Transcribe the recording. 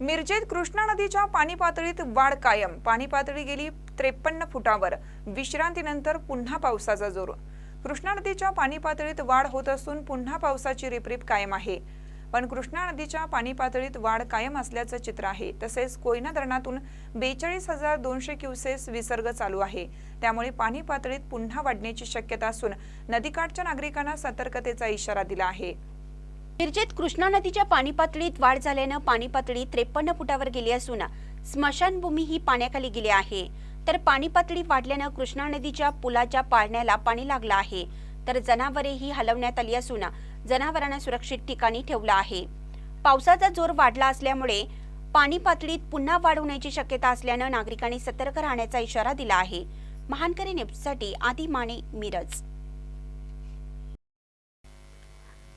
मिरजेत कृष्णा नदीच्या पाणी पातळीत वाढ कायम. पाणी पातळी गेली त्रेपन्न फुटावर. विश्रांतीनंतर पुन्हा पावसाचा जोर. कृष्णा नदीच्या पाणी पातळीत वाढ होत असून पुन्हा पावसाची रिपरिप कायम आहे. पण कृष्णा नदीच्या पाणी पातळीत वाढ कायम असल्याचं चित्र आहे. तसेच कोयना धरणातून बेचाळीस हजार दोनशे क्युसेस विसर्ग चालू आहे. त्यामुळे पाणी पातळीत पुन्हा वाढण्याची शक्यता असून नदीकाठच्या नागरिकांना सतर्कतेचा इशारा दिला आहे. मिरजेत कृष्णा नदीच्या पाणी पातळीत वाढ झाल्यानं पाणी पातळी त्रेपन्न फुटावर गेली असून स्मशानभूमी ही पाण्याखाली गेली आहे. तर पाणी पातळी वाढल्यानं कृष्णा नदीच्या पुलाच्या पाळण्याला पाणी लागलं आहे. तर जनावरेही हलवण्यात आली असून जनावरांना सुरक्षित ठिकाणी ठेवलं आहे. पावसाचा जोर वाढला असल्यामुळे पाणी पातळीत पुन्हा वाढ होण्याची शक्यता असल्यानं नागरिकांनी सतर्क राहण्याचा इशारा दिला आहे. महानकरी न्यूजसाठी आदी माने मिरज.